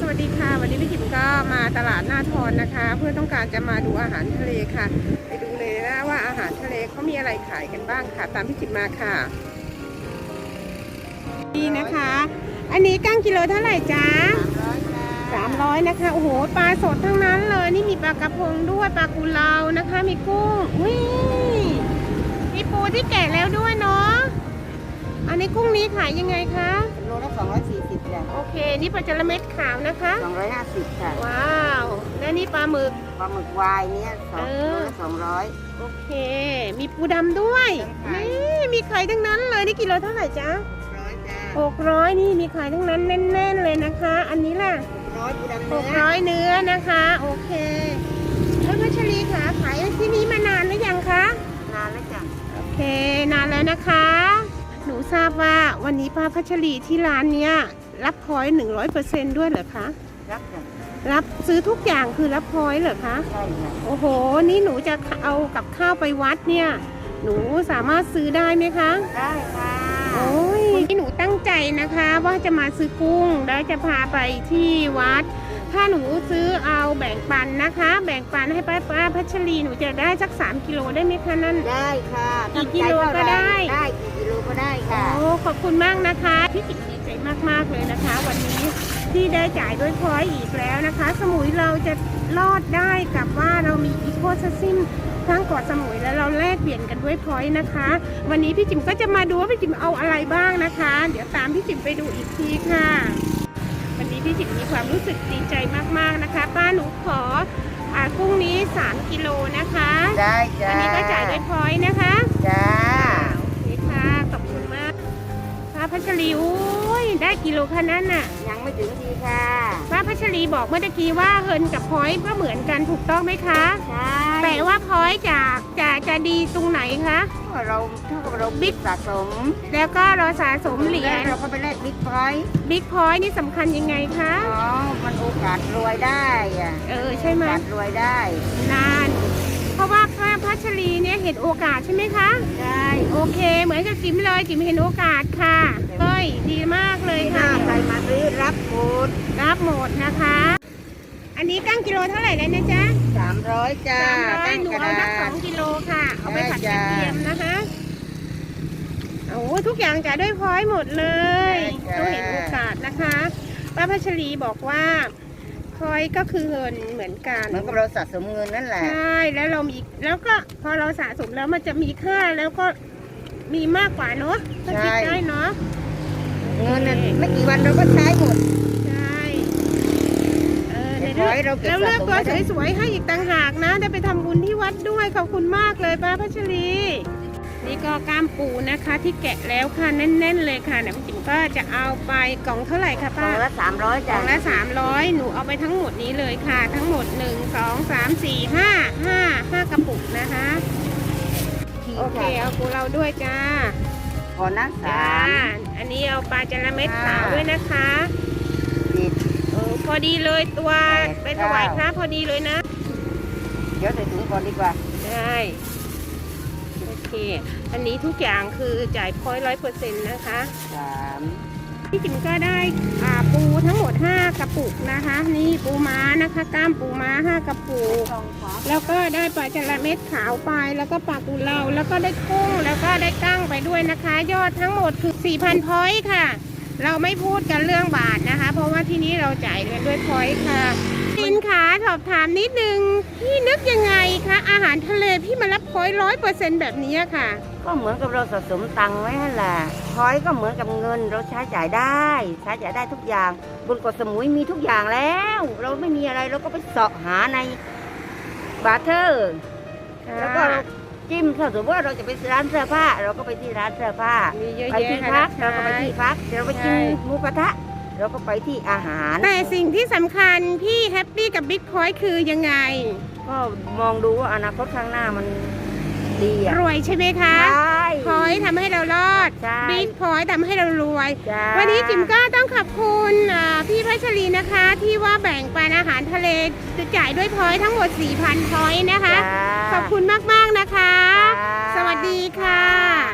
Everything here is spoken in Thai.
สวัสดีค่ะ วันนี้พี่จิ๋มก็มาตลาดหน้าทอนนะคะ เพื่อต้องการจะมาดูอาหารทะเลค่ะ ไปดูเลยนะว่าอาหารทะเลเขามีอะไรขายกันบ้างค่ะ ตามพี่จิ๋มมาค่ะนี่นะคะ อันนี้กั้งกิโลเท่าไหร่จ๊ะสามร้อยนะคะโอ้โหปลาสดทั้งนั้นเลยนี่มีปลากระพงด้วยปลากุเลานะคะ มีกุ้งอุ้ยมีปูที่แกะแล้วด้วยเนาะอันนี้กุ้งนี้ขายยังไงคะ นี่ปลาจระเม็ดขาวนะคะสองร้อยห้าสิบค่ะ ว้าว และนี่ปลาหมึก ปลาหมึกวายเนี่ยสองเอโลอละสองร้อย โอเค มีปูดำด้วยใช่นี่มีไข่ทั้งนั้นเลย นี่กิโลเท่าไหร่จ๊ะร้อยจ้ะหกร้อยนี่มีไข่ทั้งนั้นแน่น ๆ เลยนะคะ อันนี้ล่ะร้อยปูดำหเนื้กอร้อยเนื้อนะคะ โอเคแล้วพัชรีค่ะขายที่นี้มานานหรือยังคะ นานแล้วจ้ะโอเคนานแล้วนะคะ หนูทราบว่าวันนี้ป้าพัชรีที่ร้านเนี้ย รับพอยหนึ่งร้อยเปอร์เซนต์ด้วยเหรอคะ รักจ้ะรับซื้อทุกอย่างคือรับพอยเหรอคะ ใช่ค่ะโอ้โห นี่หนูจะเอากับข้าวไปวัดเนี่ย หนูสามารถซื้อได้ไหมคะ ได้ค่ะโอ้ยนี่หนูตั้งใจนะคะ ว่าจะมาซื้อกุ้งแล้วจะพาไปที่วัด ถ้าหนูซื้อเอาแบ่งปันนะคะ แบ่งปันให้ป้าป้าพัชรีหนูจะได้สัก 3 กิโลได้ไหมคะนั่น ได้ค่ะกี่กิโลก็ได้ ได้กี่กิโลก็ได้ค่ะ โอ้ขอบคุณมากนะคะพี่จิ๋มดีใจมากๆเลยนะคะ วันนี้ที่ได้จ่ายด้วยพอยต์อีกแล้วนะคะ สมุยเราจะรอดได้กับว่าเรามีอีโคซิสเต็มทั้งเกาะสมุยแล้วเราแลกเปลี่ยนกันด้วยพอยต์นะคะ วันนี้พี่จิ๋มก็จะมาดูว่าพี่จิ๋มเอาอะไรบ้างนะคะ เดี๋ยวตามพี่จิ๋มไปดูอีกทีค่ะ วันนี้พี่จิ๋มมีความรู้สึกดีใจมากๆนะคะ ป้าหนูขออากุ้งนี้ 3 กิโลนะคะ ได้จ้ะอันนี้ก็จ่ายด้วยพอยต์นะคะาพัชรีอุ้ยได้กิโลขนาดนั้นน่ะ ยังไม่ถึงทีค่ะ ป้าพัชรีบอกเมื่อตะกี้ว่าเฮินกับพอยต์ก็เหมือนกันถูกต้องไหมคะใช่แต่ว่าพอยต์จะจะจะดีตรงไหนคะถ้าเราถ้าเราบิ๊กสะสมแล้วก็เราสะสมเหรียญเราก็ไปแลกบิ๊กพอยต์บิ๊กพอยต์นี่สำคัญยังไงคะ อ๋อ มันโอกาสรวยได้อะเออใช่ไหมโอกาสรวยได้ นาน เพราะว่าป้าพัชรี เนี่ยเห็นโอกาสใช่ไหมคะ ใช่โอเค เหมือนกับจิ๋มเลยจิ๋มเห็นโอกาสค่ะเฮ้ยดีมากเลยที่หน้าค่ะ ใครมาซื้อรับหมดรับหมดนะคะ อันนี้กั้งกิโลเท่าไหร่แล้วนะจ๊ะสามร้อยจ้าสามร้อยตั้งหนูกระเอาดาสักสอษงกิโลค่ะ เอาไปผัดกได้ระจ้ะเทียมนะคะโอ้ทุกอย่างจะด้วยพอยต์หมดเลยได้จ้ะต้องเห็นโอกาสนะคะป้าพัชรีบอกว่า พอยต์ก็คือเงินเหมือนกันเหมือนกับเราสะสมเงินนั่นแหละ ใช่แล้วเรามีแล้วก็พอเราสะสมแล้วมันจะมีค่าแล้วก็มีมากกว่าเนาะถ้าคิดได้เนาะเงินน่ะไม่กี่วันเราก็ใช้หมดใช่เออเดี๋เดี๋ยยววขอให้เราเก็บแล้วเลือกสะสมตัวไว้ได้สวยๆให้อีกต่างหากนะได้ไปทำบุญที่วัดด้วยขอบคุณมากเลยป้าพัชรี นี่ก็กล้ามปูนะคะที่แกะแล้วค่ะแน่น ๆ เลยค่ะน้ำจิ้มก็จะเอาไปกล่องเท่าไหร่คะกล่ป้าองละสามร้อยกล่จ้ะองละ300 หนูเอาไปทั้งหมดนี้เลยค่ะ ทั้งหมด 1 2 3 4 5 5 5 กระปุกนะคะ โอเค เอาปูเราด้วยจ้าก่อนนะจ้าสามอันนี้เอาปลาจระเม็ดค่ะขาวด้วยนะคะสิบ เออพอดีเลยตัวแปดไปถวายพเก้าระพอดีเลยนะ เดี๋ยวใส่ถุงก่อนดีกว่า ได้โอเคอันนี้ทุกอย่างคือจ่ายพอยร้อยเปอร์เซ็นต์นะคะสามพี่จิ๋มก็ได้อ่าปูทั้งหมด 5 กระปุกนะคะ นี่ปูม้านะคะกล้ามปูม้า 5 กระปุกกล่องขวาแล้วก็ได้ปลาจระเม็ดขาวไป แล้วก็ปลากุเลาแล้วก็ได้กุ้งแล้วก็ได้กั้งไปด้วยนะคะ ยอดทั้งหมดคือ 4,000พอยต์ค่ะ เราไม่พูดกันเรื่องบาทนะคะ เพราะว่าที่นี้เราจ่ายกันด้วยพอยต์ค่ะสินขาส อบถามนิดนึง พี่นึกยังไงคะอาหารทะเลพี่มารับพอยร้อยเปอร์เซ็นต์แบบนี้ค่ะ ก็เหมือนกับเราสะสมตังค์ไว้นั่นแหละพอยก็เหมือนกับเงินเราใช้จ่ายได้ ใช้จ่ายได้ทุกอย่าง บนเกาะสมุยมีทุกอย่างแล้ว เราไม่มีอะไรเราก็ไปเสาะหาในบาร์เทอร์แล้วก็เราจิ้มถ้าสมมติว่าเราจะไปร้านเสื้อผ้า เราก็ไปที่ร้านเสื้อผ้ามีเยอะไปแยะที่ค่ะพักเราก็ไปที่พักเดี๋ยวเราไปกินใช่ หมูกระทะ เราก็ไปที่อาหาร แต่สิ่งที่สำคัญพี่แฮปปี้กับบิ๊กพอยต์คือยังไง ก็มองดูว่าอนาคตข้างหน้ามันดีอะรวยใช่ไหมคะใช่พอยต์ทำให้เรารอดใช่ บิ๊กพอยต์ทำให้เรารวยใช่วันนี้จิมก็ต้องขอบคุณอ่าพี่พัชรีนะคะ ที่ว่าแบ่งปันอาหารทะเลจะจ่ายด้วยพอยต์ทั้งหมด 4,000พอยต์นะคะ จ้า ขอบคุณมาก ๆ นะคะ จ้า สวัสดีค่ะ